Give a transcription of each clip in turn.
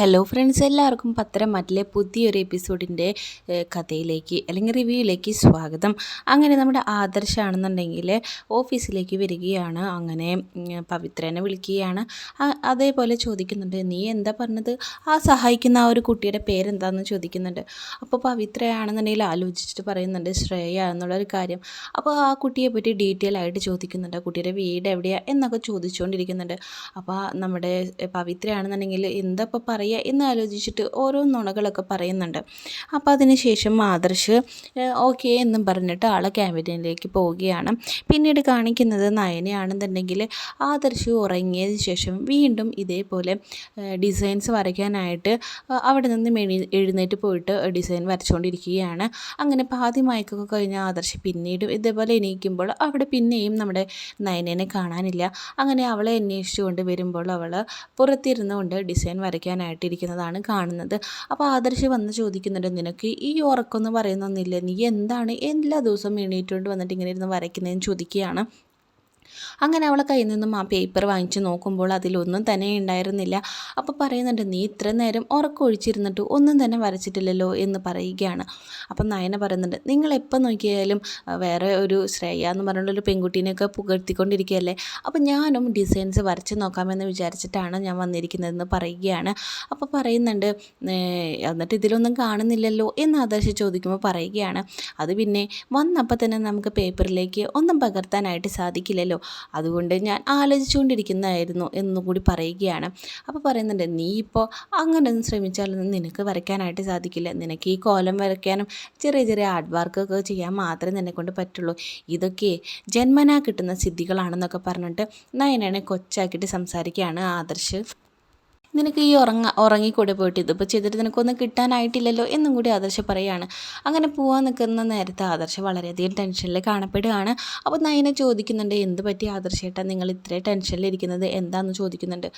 Hello friends എല്ലാവർക്കും പത്തരമാറ്റിലെ പുതിയൊരു എപ്പിസോഡിന്റെ കഥയിലേക്ക് അല്ലെങ്കിൽ റിവ്യൂയിലേക്ക് സ്വാഗതം. അങ്ങനെ നമ്മുടെ ആദർശാണെന്നുണ്ടെങ്കിൽ ഓഫീസിലേക്ക് വരികയാണ്. അങ്ങനെ പവിത്രനെ വിളിക്കുകയാണ്. അതേപോലെ ചോദിക്കുന്നുണ്ട് നീ എന്താ പറഞ്ഞത്? ആ സഹായിക്കുന്ന ആ ഒരു കുട്ടിയുടെ പേരെന്താണെന്ന് ചോദിക്കുന്നുണ്ട്. അപ്പോൾ പവിത്രയാണെന്നുണ്ടെങ്കിൽ ആലോചിച്ചിട്ട് പറയുന്നുണ്ട് ശ്രേയ എന്നുള്ളൊരു കാര്യം. അപ്പോൾ ആ കുട്ടിയെ പറ്റി ഡീറ്റെയിൽ ആയിട്ട് ചോദിക്കുന്നുണ്ട് ആ കുട്ടിയുടെ വീട് എവിടെയാണ് എന്നൊക്കെ ചോദിച്ചുകൊണ്ടിരിക്കുന്നുണ്ട് അപ്പോൾ നമ്മുടെ പവിത്രയാണെന്നുണ്ടെങ്കിൽ എന്താ ഇപ്പോൾ പറയുക എന്ന് ആലോചിച്ചിട്ട് ഓരോ നുണകളൊക്കെ പറയുന്നുണ്ട്. അപ്പോൾ അതിനുശേഷം ആദർശ് ഓക്കെ എന്നും പറഞ്ഞിട്ട് ആൾ ക്യാബിനിലേക്ക് പോവുകയാണ്. പിന്നീട് കാണിക്കുന്നത് നയനയാണെന്നുണ്ടെങ്കിൽ ആദർശ് ഉറങ്ങിയതിന് ശേഷം വീണ്ടും ഇതേപോലെ ഡിസൈൻസ് വരയ്ക്കാനായിട്ട് അവിടെ നിന്ന് മെണി എഴുന്നേറ്റ് പോയിട്ട് ഡിസൈൻ വരച്ചുകൊണ്ടിരിക്കുകയാണ്. അങ്ങനെ പാതി മയക്കൊക്കെ കഴിഞ്ഞ ആദർശ് പിന്നീട് ഇതേപോലെ എണീക്കുമ്പോൾ അവിടെ പിന്നെയും നമ്മുടെ നയനേനെ കാണാനില്ല. അങ്ങനെ അവളെ അന്വേഷിച്ചുകൊണ്ട് വരുമ്പോൾ അവൾ പുറത്തിരുന്നുകൊണ്ട് ഡിസൈൻ വരയ്ക്കാനായിട്ടിരിക്കുന്നതാണ് കാണുന്നത്. അപ്പോൾ ആദർശ് വന്ന് ചോദിക്കുന്നുണ്ട് നിനക്ക് ഈ ഉറക്കമെന്ന് പറയുന്നൊന്നുമില്ല നീ എന്താണ് എല്ലാ ദിവസവും എണീറ്റുകൊണ്ട് വന്നിട്ട് ഇങ്ങനെ ഇരുന്ന് വരയ്ക്കുന്നതെന്ന് ചോദിക്കുകയാണ്. അങ്ങനെ അവളെ കയ്യിൽ നിന്നും ആ പേപ്പർ വാങ്ങിച്ച് നോക്കുമ്പോൾ അതിലൊന്നും തന്നെ ഉണ്ടായിരുന്നില്ല. അപ്പോൾ പറയുന്നുണ്ട് നീ ഇത്ര നേരം ഉറക്കമൊഴിച്ചിരുന്നിട്ട് ഒന്നും തന്നെ വരച്ചിട്ടില്ലല്ലോ എന്ന് പറയുകയാണ്. അപ്പം നയന പറയുന്നുണ്ട് നിങ്ങൾ എപ്പോൾ നോക്കിയാലും വേറെ ഒരു ശ്രേയ എന്ന് പറഞ്ഞുള്ളൊരു പെൺകുട്ടീനെയൊക്കെ പുകഴ്ത്തിക്കൊണ്ടിരിക്കുകയല്ലേ? അപ്പോൾ ഞാനും ഡിസൈൻസ് വരച്ച് നോക്കാമെന്ന് വിചാരിച്ചിട്ടാണ് ഞാൻ വന്നിരിക്കുന്നതെന്ന് പറയുകയാണ്. അപ്പോൾ പറയുന്നുണ്ട് "ഏ, എന്നിട്ട് ഇതിലൊന്നും കാണുന്നില്ലല്ലോ എന്ന് ആദർശ് ചോദിക്കുമ്പോൾ പറയുകയാണ്. അത് പിന്നെ വന്നപ്പോൾ തന്നെ നമുക്ക് പേപ്പറിലേക്ക് ഒന്നും പകർത്താനായിട്ട് സാധിക്കില്ലല്ലോ. അതുകൊണ്ട് ഞാൻ ആലോചിച്ചുകൊണ്ടിരിക്കുന്നതായിരുന്നു എന്നും കൂടി പറയുകയാണ്. അപ്പോൾ പറയുന്നുണ്ട് നീ ഇപ്പോൾ അങ്ങനെ ശ്രമിച്ചാലൊന്നും നിനക്ക് വരയ്ക്കാനായിട്ട് സാധിക്കില്ല. നിനക്ക് ഈ കോലം വരയ്ക്കാനും ചെറിയ ചെറിയ ആർട്ട് വർക്കൊക്കെ ചെയ്യാൻ മാത്രമേ നിന്നെ കൊണ്ട് പറ്റുള്ളൂ. ഇതൊക്കെ ജന്മനാ കിട്ടുന്ന സിദ്ധികളാണെന്നൊക്കെ പറഞ്ഞിട്ട് നയനാണ് കൊച്ചാക്കിയിട്ട് സംസാരിക്കുകയാണ് ആദർശ്. നിനക്ക് ഈ ഉറങ്ങ ഉറങ്ങിക്കൂടെ പോയിട്ട് ഇതിപ്പോൾ ചെയ്തിട്ട് നിനക്കൊന്നും കിട്ടാനായിട്ടില്ലല്ലോ എന്നും കൂടി ആദർശ പറയുകയാണ് അങ്ങനെ പോകാൻ നിൽക്കുന്ന നേരത്തെ ആദർശ് വളരെയധികം ടെൻഷനിൽ കാണപ്പെടുകയാണ്. അപ്പോൾ നയനെ ചോദിക്കുന്നുണ്ട് എന്ത് പറ്റി ആദർശേട്ടാ നിങ്ങൾ ഇത്രയും ടെൻഷനിലിരിക്കുന്നത് എന്താണെന്ന് ചോദിക്കുന്നുണ്ട്?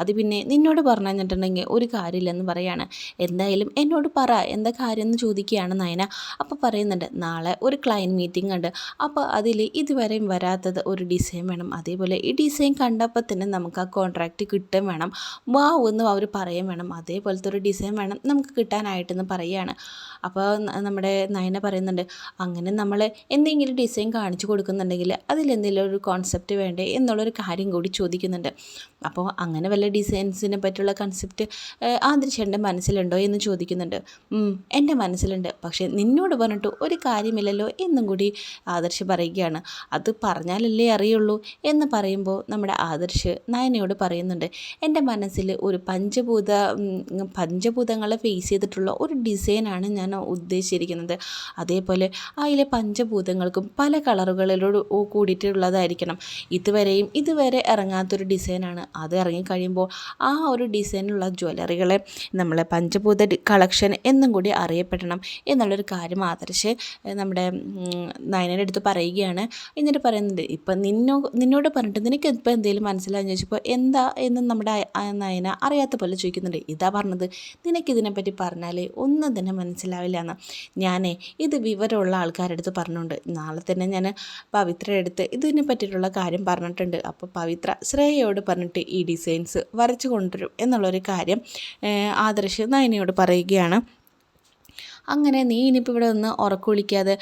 അത് പിന്നെ നിന്നോട് പറഞ്ഞു കഴിഞ്ഞിട്ടുണ്ടെങ്കിൽ ഒരു കാര്യമില്ലെന്ന് പറയാണ്. എന്തായാലും എന്നോട് പറ എന്താ കാര്യം എന്ന് ചോദിക്കുകയാണ് നയന. അപ്പോൾ പറയുന്നുണ്ട് നാളെ ഒരു ക്ലയന്റ് മീറ്റിംഗ് ഉണ്ട്. അപ്പോൾ അതിൽ ഇതുവരെയും വരാത്തത് ഒരു ഡിസൈൻ വേണം. അതേപോലെ ഈ ഡിസൈൻ കണ്ടപ്പോൾ തന്നെ നമുക്ക് ആ കോൺട്രാക്റ്റ് കിട്ടും വേണം. വാവ് എന്ന് അവർ പറയും വേണം. അതേപോലത്തെ ഒരു ഡിസൈൻ വേണം നമുക്ക് കിട്ടാനായിട്ടെന്ന് പറയുകയാണ്. അപ്പോൾ നമ്മുടെ നയന പറയുന്നുണ്ട് അങ്ങനെ നമ്മൾ എന്തെങ്കിലും ഡിസൈൻ കാണിച്ചു കൊടുക്കുന്നുണ്ടെങ്കിൽ അതിലെന്തെങ്കിലും ഒരു കോൺസെപ്റ്റ് വേണ്ടേ എന്നുള്ളൊരു കാര്യം കൂടി ചോദിക്കുന്നുണ്ട്. അപ്പോൾ അങ്ങനെ വല്ല ഡിസൈൻസിനെ പറ്റിയുള്ള കൺസെപ്റ്റ് ആദർശന്റെ മനസ്സിലുണ്ടോ എന്ന് ചോദിക്കുന്നുണ്ട്. "ഉം, എന്റെ മനസ്സിലുണ്ട്. പക്ഷേ നിന്നോട് പറഞ്ഞിട്ട് ഒരു കാര്യമില്ലല്ലോ എന്നും കൂടി ആദർശ് പറയുകയാണ്. അത് പറഞ്ഞാലല്ലേ അറിയുള്ളൂ എന്ന് പറയുമ്പോൾ നമ്മുടെ ആദർശ് നയനയോട് പറയുന്നുണ്ട് എന്റെ മനസ്സിൽ പഞ്ചഭൂത പഞ്ചഭൂതങ്ങളെ ഫേസ് ചെയ്തിട്ടുള്ള ഒരു ഡിസൈനാണ് ഞാൻ ഉദ്ദേശിച്ചിരിക്കുന്നത്. അതേപോലെ അതിലെ പഞ്ചഭൂതങ്ങൾക്കും പല കളറുകളിലോട് കൂടിയിട്ടുള്ളതായിരിക്കണം. ഇതുവരെയും ഇതുവരെ ഇറങ്ങാത്തൊരു ഡിസൈനാണ് അത് ഇറങ്ങിക്കഴിയുമ്പോൾ ആ ഒരു ഡിസൈനുള്ള ജ്വല്ലറികളെ നമ്മളെ പഞ്ചഭൂത കളക്ഷൻ എന്നും കൂടി അറിയപ്പെടണം എന്നുള്ളൊരു കാര്യം ആദർശ് നമ്മുടെ നയനയുടെ അടുത്ത് പറയുകയാണ്. എന്നിട്ട് പറയുന്നത് ഇപ്പം നിന്നോ നിന്നോട് പറഞ്ഞിട്ട് നിനക്ക് ഇപ്പം എന്തെങ്കിലും മനസ്സിലായെന്ന് ചോദിച്ചപ്പോൾ എന്താ എന്ന് നമ്മുടെ നയന അറിയാത്ത പോലെ ചോദിക്കുന്നുണ്ട് ഇതാ പറഞ്ഞത്? നിനക്കിതിനെപ്പറ്റി പറഞ്ഞാലേ ഒന്നും തന്നെ മനസ്സിലാവില്ല എന്ന് ഞാനേ ഇത് വിവരമുള്ള ആൾക്കാരുടെ അടുത്ത് പറഞ്ഞുകൊണ്ട് നാളെ തന്നെ ഞാൻ പവിത്രയുടെ അടുത്ത് ഇതിനെ പറ്റിയിട്ടുള്ള കാര്യം പറഞ്ഞിട്ടുണ്ട്. അപ്പോൾ പവിത്ര ശ്രേയയോട് പറഞ്ഞിട്ട് ഈ ഡിസൈൻസ് വരച്ചു കൊണ്ടുവരും എന്നുള്ളൊരു കാര്യം ആദർശ് നയനയോട് പറയുകയാണ്. അങ്ങനെ നീ ഇനിയിപ്പോൾ ഇവിടെ ഒന്ന് ഉറക്കൊളിക്കാതെ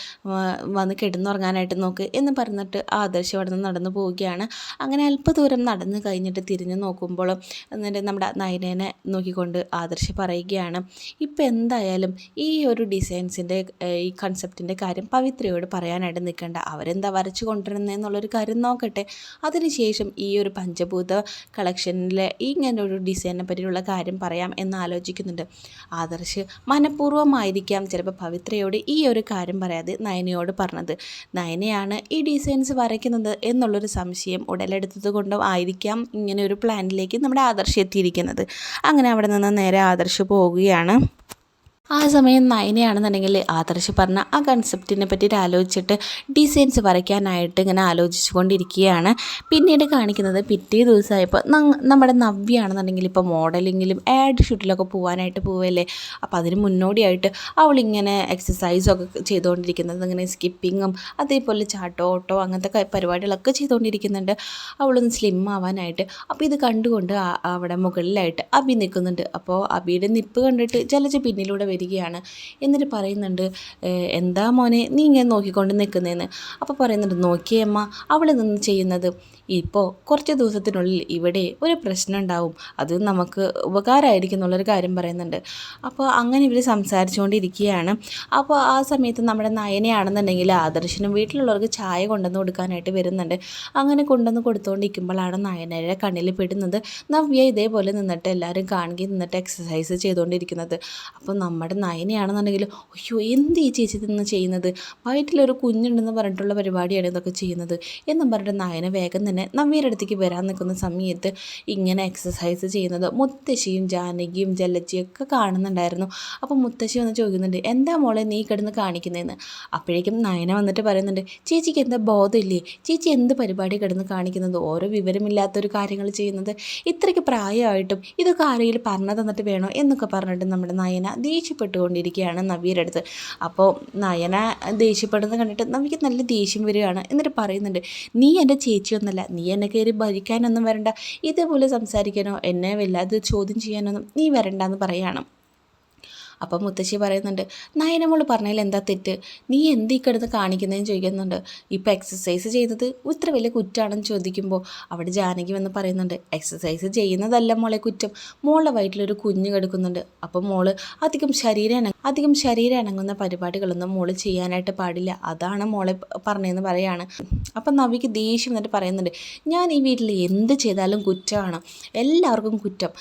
വന്ന് കിടന്നുറങ്ങാനായിട്ട് നോക്ക് എന്ന് പറഞ്ഞിട്ട് ആദർശ് അവിടെ നിന്ന് നടന്നു പോവുകയാണ്. അങ്ങനെ അല്പദൂരം നടന്ന് കഴിഞ്ഞിട്ട് തിരിഞ്ഞു നോക്കുമ്പോൾ എന്നിട്ട് നമ്മുടെ നയനേനെ നോക്കിക്കൊണ്ട് ആദർശ് പറയുകയാണ് ഇപ്പം എന്തായാലും ഈ ഒരു ഡിസൈൻസിന്റെ ഈ കൺസെപ്റ്റിന്റെ കാര്യം പവിത്രയോട് പറയാനായിട്ട് നിൽക്കേണ്ട. അവരെന്താ വരച്ചു കൊണ്ടുവരുന്നതെന്നുള്ളൊരു കാര്യം നോക്കട്ടെ. അതിനുശേഷം ഈ ഒരു പഞ്ചഭൂത കളക്ഷനിലെ ഇങ്ങനെ ഒരു ഡിസൈനെ പറ്റിയുള്ള കാര്യം പറയാം എന്ന് ആലോചിക്കുന്നുണ്ട്. ആദർശ് മനഃപൂർവമായിരിക്കാം ചിലപ്പോൾ പവിത്രയോട് ഈ ഒരു കാര്യം പറയാതെ നയനയോട് പറഞ്ഞത്. നയനയാണ് ഈ ഡിസൈൻസ് വരയ്ക്കുന്നത് എന്നുള്ളൊരു സംശയം ഉടലെടുത്തത് കൊണ്ടും ആയിരിക്കാം ഇങ്ങനെ ഒരു പ്ലാനിലേക്ക് നമ്മുടെ ആദർശ് എത്തിയിരിക്കുന്നത്. അങ്ങനെ അവിടെ നിന്ന് നേരെ ആദർശ് പോവുകയാണ്. ആ സമയം നയനയാണെന്നുണ്ടെങ്കിൽ ആദർശ് പറഞ്ഞ ആ കൺസെപ്റ്റിനെ പറ്റിയിട്ട് ആലോചിച്ചിട്ട് ഡിസൈൻസ് വരയ്ക്കാനായിട്ട് ഇങ്ങനെ ആലോചിച്ചു കൊണ്ടിരിക്കുകയാണ് പിന്നീട് കാണിക്കുന്നത് പിറ്റേ ദിവസമായപ്പോൾ നമ്മുടെ നവ്യാണെന്നുണ്ടെങ്കിൽ ഇപ്പോൾ മോഡലിങ്ങിലും ആഡ് ഷൂട്ടിലൊക്കെ പോകാനായിട്ട് പോവല്ലേ? അപ്പോൾ അതിന് മുന്നോടിയായിട്ട് അവളിങ്ങനെ എക്സസൈസൊക്കെ ചെയ്തുകൊണ്ടിരിക്കുന്നത് ഇങ്ങനെ സ്കിപ്പിങ്ങും അതേപോലെ ചാട്ടോ ഓട്ടോ അങ്ങനത്തെ പരിപാടികളൊക്കെ ചെയ്തുകൊണ്ടിരിക്കുന്നുണ്ട്. അവളൊന്ന് സ്ലിം ആവാനായിട്ട്. അപ്പോൾ ഇത് കണ്ടുകൊണ്ട് അവിടെ മുകളിലായിട്ട് അബി നിൽക്കുന്നുണ്ട്. അപ്പോൾ അബിയുടെ നിപ്പ് കണ്ടിട്ട് ജലജ പിന്നിലൂടെ വരികയാണ് എന്നിട്ട് പറയുന്നുണ്ട് എന്താ മോനെ നീ ഇങ്ങനെ നോക്കിക്കൊണ്ട് നിൽക്കുന്നതെന്ന് അപ്പോൾ പറയുന്നുണ്ട് നോക്കിയേ അമ്മ നിന്ന് ചെയ്യുന്നത് ഇപ്പോൾ കുറച്ച് ദിവസത്തിനുള്ളിൽ ഇവിടെ ഒരു പ്രശ്നം ഉണ്ടാവും. അത് നമുക്ക് ഉപകാരമായിരിക്കും എന്നുള്ളൊരു കാര്യം പറയുന്നുണ്ട്. അപ്പോൾ അങ്ങനെ ഇവർ സംസാരിച്ചുകൊണ്ടിരിക്കുകയാണ്. അപ്പോൾ ആ സമയത്ത് നമ്മുടെ നയനയാണെന്നുണ്ടെങ്കിൽ ആദർശനും വീട്ടിലുള്ളവർക്ക് ചായ കൊണ്ടുവന്ന് കൊടുക്കാനായിട്ട് വരുന്നുണ്ട്. അങ്ങനെ കൊണ്ടുവന്ന് കൊടുത്തുകൊണ്ടിരിക്കുമ്പോഴാണ് നയനയുടെ കണ്ണിൽ പെടുന്നത്. നവ്യ ഇതേപോലെ നിന്നിട്ട് എല്ലാവരും കാണുകയും നിന്നിട്ട് എക്സസൈസ് ചെയ്തുകൊണ്ടിരിക്കുന്നത്. അപ്പോൾ നമ്മുടെ നയനയാണെന്നുണ്ടെങ്കിൽ അയ്യോ എന്ത് ഈ ചേച്ചി നിന്ന് ചെയ്യുന്നത്? വയറ്റിലൊരു കുഞ്ഞുണ്ടെന്ന് പറഞ്ഞിട്ടുള്ള പരിപാടിയാണ് ഇതൊക്കെ ചെയ്യുന്നത്. എന്നും പറഞ്ഞിട്ട് നയന വേഗം തന്നെ നവ്യയുടെ അടുത്തേക്ക് വരാൻ നിൽക്കുന്ന സമയത്ത് ഇങ്ങനെ എക്സസൈസ് ചെയ്യുന്നത് മുത്തശ്ശിയും ജാനകിയും ജലജിയും ഒക്കെ കാണുന്നുണ്ടായിരുന്നു. അപ്പോൾ മുത്തശ്ശി വന്ന് ചോദിക്കുന്നുണ്ട് എന്താ മോളെ നീ കിടന്ന് കാണിക്കുന്നതെന്ന് അപ്പോഴേക്കും നയന വന്നിട്ട് പറയുന്നുണ്ട് ചേച്ചിക്ക് എന്താ ബോധമില്ലേ? ചേച്ചി എന്ത് പരിപാടി കിടന്ന് കാണിക്കുന്നത്? ഓരോ വിവരമില്ലാത്തൊരു കാര്യങ്ങൾ ചെയ്യുന്നത്? ഇത്രയ്ക്ക് പ്രായമായിട്ടും ഇതൊക്കെ ആരെങ്കിലും പറഞ്ഞു തന്നിട്ട് വേണോ? എന്നൊക്കെ പറഞ്ഞിട്ട് നമ്മുടെ നയന ദേഷ്യപ്പെട്ടുകൊണ്ടിരിക്കുകയാണ് നവ്യയുടെ അടുത്ത്. അപ്പോൾ നയന ദേഷ്യപ്പെടുന്നത് കണ്ടിട്ട് നവിക്ക് നല്ല ദേഷ്യം വരികയാണ്. എന്നിട്ട് പറയുന്നുണ്ട് നീ എന്റെ ചേച്ചിയൊന്നല്ല നീ എന്നെ കയറി ഭരിക്കാനൊന്നും വരണ്ട. ഇതേപോലെ സംസാരിക്കാനോ എന്നെ വല്ലാതെ ചോദ്യം ചെയ്യാനൊന്നും നീ വരണ്ടെന്ന് പറയാണ്. അപ്പം മുത്തശ്ശി പറയുന്നുണ്ട് നയനമോൾ പറഞ്ഞതിൽ എന്താ തെറ്റ്? നീ എന്ത് ഈ കിടന്ന് കാണിക്കുന്നതെന്ന് ചോദിക്കുന്നുണ്ട്. ഇപ്പോൾ എക്സസൈസ് ചെയ്തത് ഇത്ര വലിയ കുറ്റമാണെന്ന് ചോദിക്കുമ്പോൾ അവിടെ ജാനകി വന്ന് പറയുന്നുണ്ട് എക്സസൈസ് ചെയ്യുന്നതല്ല മോളെ കുറ്റം. മോളുടെ വയറ്റിലൊരു കുഞ്ഞ് കിടക്കുന്നുണ്ട്. അപ്പം മോൾ അധികം ശരീരം അധികം ശരീരം അനങ്ങുന്ന പരിപാടികളൊന്നും മോൾ ചെയ്യാനായിട്ട് പാടില്ല. അതാണ് മോളെ പറഞ്ഞതെന്ന് പറയാണ്. അപ്പം നവിക്ക് ദേഷ്യം എന്നിട്ട് പറയുന്നുണ്ട് ഞാൻ ഈ വീട്ടിൽ എന്ത് ചെയ്താലും കുറ്റമാണ് എല്ലാവർക്കും കുറ്റം.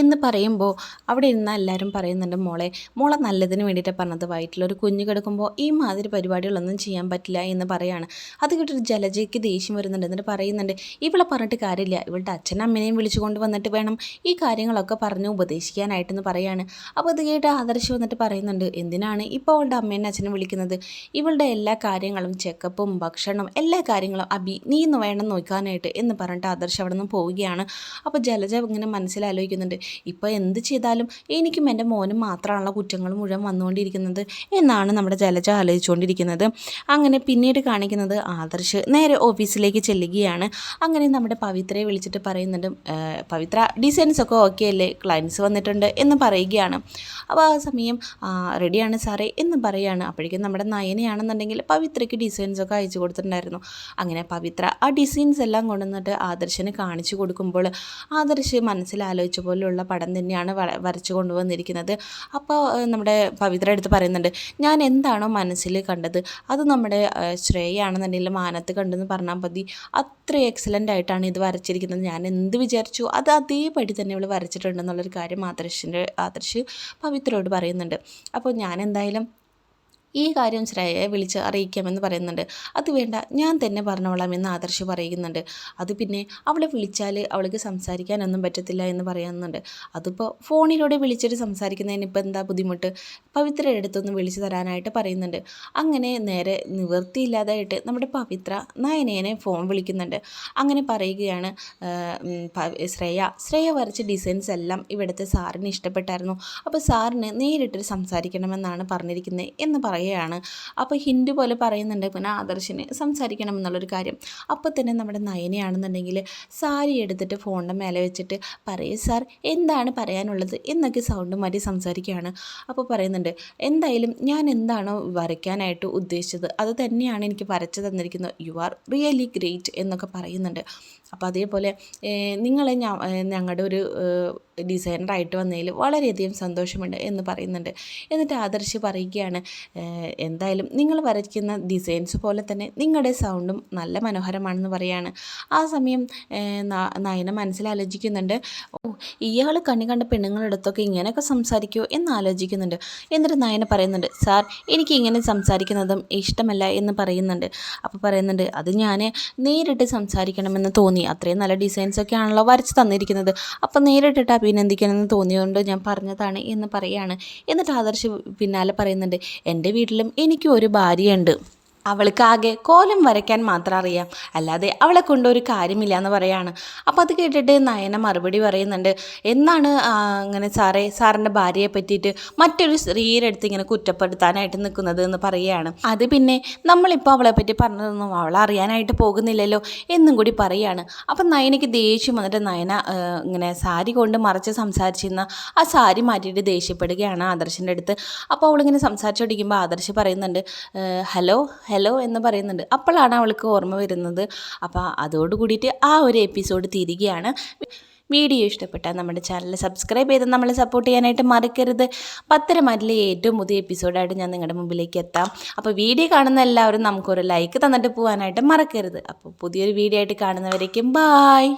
എന്ന് പറയുമ്പോൾ അവിടെ ഇരുന്ന എല്ലാവരും പറയുന്നുണ്ട് മോളെ മോളെ നല്ലതിന് വേണ്ടിയിട്ട് പറഞ്ഞത്. വയറ്റിലൊരു കുഞ്ഞ് കിടക്കുമ്പോൾ ഈ മാതിരി പരിപാടികളൊന്നും ചെയ്യാൻ പറ്റില്ല എന്ന് പറയാണ്. അത് കേട്ടൊരു ജലജയ്ക്ക് ദേഷ്യം വരുന്നുണ്ട്. എന്നിട്ട് പറയുന്നുണ്ട് ഇവളെ പറഞ്ഞിട്ട് കാര്യമില്ല. ഇവളുടെ അച്ഛനും അമ്മനെയും വിളിച്ചു കൊണ്ട് വന്നിട്ട് വേണം ഈ കാര്യങ്ങളൊക്കെ പറഞ്ഞ് ഉപദേശിക്കാനായിട്ടെന്ന് പറയാണ്. അപ്പോൾ അത് കേട്ട് ആദർശ് വന്നിട്ട് പറയുന്നുണ്ട് എന്തിനാണ് ഇപ്പോൾ അവളുടെ അമ്മേനെ അച്ഛനെ വിളിക്കുന്നത്? ഇവളുടെ എല്ലാ കാര്യങ്ങളും ചെക്കപ്പും ഭക്ഷണം എല്ലാ കാര്യങ്ങളും അബി നീ ഇന്ന് വേണം നോക്കാനായിട്ട് എന്ന് പറഞ്ഞിട്ട് ആദർശ് അവിടെ നിന്ന് പോവുകയാണ്. അപ്പോൾ ജലജ ഇങ്ങനെ മനസ്സിലാലോചിക്കുന്നുണ്ട് ഇപ്പോൾ എന്ത് ചെയ്താലും എനിക്കും എന്റെ മോനും മാത്രമാണല്ലോ കുറ്റങ്ങൾ മുഴുവൻ വന്നുകൊണ്ടിരിക്കുന്നത്? എന്നാണ് നമ്മുടെ ജലജ ആലോചിച്ചുകൊണ്ടിരിക്കുന്നത്. അങ്ങനെ പിന്നീട് കാണിക്കുന്നത് ആദർശ് നേരെ ഓഫീസിലേക്ക് ചെല്ലുകയാണ്. അങ്ങനെ നമ്മുടെ പവിത്രയെ വിളിച്ചിട്ട് പറയുന്നുണ്ട് പവിത്ര ഡിസൈൻസ് ഒക്കെ ഓക്കെ അല്ലേ? ക്ലയൻസ് വന്നിട്ടുണ്ട് എന്ന് പറയുകയാണ്. അപ്പോൾ ആ സമയം റെഡിയാണ് സാറേ എന്ന് പറയുകയാണ് അപ്പോഴേക്കും നമ്മുടെ നയനയാണെന്നുണ്ടെങ്കിൽ പവിത്രയ്ക്ക് ഡിസൈൻസ് ഒക്കെ അയച്ചു കൊടുത്തിട്ടുണ്ടായിരുന്നു. അങ്ങനെ പവിത്ര ആ ഡിസൈൻസ് എല്ലാം കൊണ്ടുവന്നിട്ട് ആദർശന് കാണിച്ചു കൊടുക്കുമ്പോൾ ആദർശ് മനസ്സിലാലോചിച്ച പോലെയുള്ള പടം തന്നെയാണ് വര- വരച്ചു കൊണ്ടുവന്നിരിക്കുന്നത്. അപ്പോൾ നമ്മുടെ പവിത്ര എടുത്ത് പറയുന്നുണ്ട് ഞാൻ എന്താണോ മനസ്സിൽ കണ്ടത് അത് നമ്മുടെ ശ്രേയാണെന്നുണ്ടെങ്കിൽ മാനത്ത് കണ്ടെന്ന് പറഞ്ഞാൽ മതി. അത്ര എക്സലന്റ് ആയിട്ടാണ് ഇത് വരച്ചിരിക്കുന്നത്. ഞാൻ എന്ത് വിചാരിച്ചു അത് അതേപടി തന്നെ ഇവൾ വരച്ചിട്ടുണ്ടെന്നുള്ളൊരു കാര്യം ആദർശിന്റെ ആദർശ് പവിത്രയോട് പറയുന്നുണ്ട്. അപ്പോൾ ഞാൻ എന്തായാലും ഈ കാര്യം ശ്രേയയെ വിളിച്ച് അറിയിക്കാമെന്ന് പറയുന്നുണ്ട്. അത് വേണ്ട ഞാൻ തന്നെ പറഞ്ഞോളാം എന്ന് ആദർശ് പറയുന്നുണ്ട്. അത് പിന്നെ അവളെ വിളിച്ചാൽ അവൾക്ക് സംസാരിക്കാനൊന്നും പറ്റത്തില്ല എന്ന് പറയുന്നുണ്ട്. അതിപ്പോൾ ഫോണിലൂടെ വിളിച്ചിട്ട് സംസാരിക്കുന്നതിന് ഇപ്പോൾ എന്താ ബുദ്ധിമുട്ട്? പവിത്രയുടെ അടുത്തൊന്ന് വിളിച്ചു തരാനായിട്ട് പറയുന്നുണ്ട്. അങ്ങനെ നേരെ നിവൃത്തിയില്ലാതായിട്ട് നമ്മുടെ പവിത്ര നയനേനെ ഫോൺ വിളിക്കുന്നുണ്ട്. അങ്ങനെ പറയുകയാണ് ശ്രേയ. ശ്രേയ വരച്ച ഡിസൈൻസ് എല്ലാം ഇവിടുത്തെ സാറിന് ഇഷ്ടപ്പെട്ടായിരുന്നു. അപ്പോൾ സാറിന് നേരിട്ട് സംസാരിക്കണമെന്നാണ് പറഞ്ഞിരിക്കുന്നത് എന്ന് പറയുകയാണ്. അപ്പോൾ ഹിൻഡ് പോലെ പറയുന്നുണ്ട്. പിന്നെ ആദർശിന് സംസാരിക്കണം എന്നുള്ളൊരു കാര്യം. അപ്പോൾ തന്നെ നമ്മുടെ നയനയാണെന്നുണ്ടെങ്കിൽ സാരി എടുത്തിട്ട് ഫോണിന്റെ മേലെ വെച്ചിട്ട് പറയേ സാർ എന്താണ് പറയാനുള്ളത്? എന്നൊക്കെ സൗണ്ട് മാറ്റി സംസാരിക്കുകയാണ്. അപ്പോൾ പറയുന്നുണ്ട് എന്തായാലും ഞാൻ എന്താണോ വരയ്ക്കാനായിട്ട് ഉദ്ദേശിച്ചത് അത് തന്നെയാണ് എനിക്ക് വരച്ചു തന്നിരിക്കുന്നത്. യു ആർ റിയലി ഗ്രേറ്റ് എന്നൊക്കെ പറയുന്നുണ്ട്. അപ്പോൾ അതേപോലെ നിങ്ങളെ ഞങ്ങളുടെ ഒരു ഡിസൈനറായിട്ട് വന്നതിൽ വളരെയധികം സന്തോഷമുണ്ട് എന്ന് പറയുന്നുണ്ട്. എന്നിട്ട് ആദർശ് പറയുകയാണ് എന്തായാലും നിങ്ങൾ വരയ്ക്കുന്ന ഡിസൈൻസ് പോലെ തന്നെ നിങ്ങളുടെ സൗണ്ടും നല്ല മനോഹരമാണെന്ന് പറയാണ്. ആ സമയം നയന മനസ്സിലാലോചിക്കുന്നുണ്ട് ഇയാൾ കണ്ണി കണ്ട പെണ്ണുങ്ങളുടെ അടുത്തൊക്കെ ഇങ്ങനെയൊക്കെ സംസാരിക്കുമോ എന്ന് ആലോചിക്കുന്നുണ്ട്. എന്നിട്ട് നയന പറയുന്നുണ്ട് സാർ എനിക്ക് ഇങ്ങനെ സംസാരിക്കുന്നതും ഇഷ്ടമല്ല എന്ന് പറയുന്നുണ്ട്. അപ്പോൾ പറയുന്നുണ്ട് അത് ഞാൻ നേരിട്ട് സംസാരിക്കണമെന്ന് തോന്നി തോന്നി അത്രയും നല്ല ഡിസൈൻസൊക്കെ ആണല്ലോ വരച്ച് തന്നിരിക്കുന്നത്. അപ്പം നേരിട്ടിട്ട് അഭിനന്ദിക്കണമെന്ന് തോന്നിയതുകൊണ്ട് ഞാൻ പറഞ്ഞതാണ് എന്ന് പറയുകയാണ് എന്നിട്ട് ആദർശ് പിന്നാലെ പറയുന്നുണ്ട് എന്റെ വീട്ടിലും എനിക്കും ഒരു ഭാര്യയുണ്ട്. അവൾക്ക് ആകെ കോലം വരയ്ക്കാൻ മാത്രം അറിയാം. അല്ലാതെ അവളെ കൊണ്ട് ഒരു കാര്യമില്ല എന്ന് പറയാണ്. അപ്പോൾ അത് കേട്ടിട്ട് നയന മറുപടി പറയുന്നുണ്ട്. എന്നാണ് അങ്ങനെ സാറേ സാറിന്റെ ഭാര്യയെ പറ്റിയിട്ട് മറ്റൊരു സ്ത്രീയുടെ അടുത്ത് ഇങ്ങനെ കുറ്റപ്പെടുത്താനായിട്ട് നിൽക്കുന്നത്? എന്ന് പറയുകയാണ്. അത് പിന്നെ നമ്മളിപ്പോൾ അവളെ പറ്റി പറഞ്ഞതൊന്നും അവൾ അറിയാനായിട്ട് പോകുന്നില്ലല്ലോ എന്നും കൂടി പറയുകയാണ് അപ്പം നയനയ്ക്ക് ദേഷ്യം വന്നിട്ട് നയന ഇങ്ങനെ സാരി കൊണ്ട് മറച്ച് സംസാരിച്ചിരുന്ന ആ സാരി മാറ്റിയിട്ട് ദേഷ്യപ്പെടുകയാണ് ആദർശിന്റെ അടുത്ത്. അപ്പോൾ അവളിങ്ങനെ സംസാരിച്ചുകൊണ്ടിരിക്കുമ്പോൾ ആദർശ് പറയുന്നുണ്ട് ഹലോ ഹലോ എന്ന് പറയുന്നുണ്ട്. അപ്പോഴാണ് അവൾക്ക് ഓർമ്മ വരുന്നത്. അപ്പോൾ അതോട് കൂടിയിട്ട് ആ ഒരു എപ്പിസോഡ് തീരുകയാണ്. വീഡിയോ ഇഷ്ടപ്പെട്ടാൽ നമ്മുടെ ചാനൽ സബ്സ്ക്രൈബ് ചെയ്ത് നമ്മളെ സപ്പോർട്ട് ചെയ്യാനായിട്ട് മറക്കരുത്. പത്തരമാരിലെ ഏറ്റവും പുതിയ എപ്പിസോഡായിട്ട് ഞാൻ നിങ്ങളുടെ മുമ്പിലേക്ക് എത്താം. അപ്പോൾ വീഡിയോ കാണുന്ന എല്ലാവരും നമുക്കൊരു ലൈക്ക് തന്നിട്ട് പോകാനായിട്ട് മറക്കരുത്. അപ്പോൾ പുതിയൊരു വീഡിയോ ആയിട്ട് കാണുന്നവരേക്കും ബായ്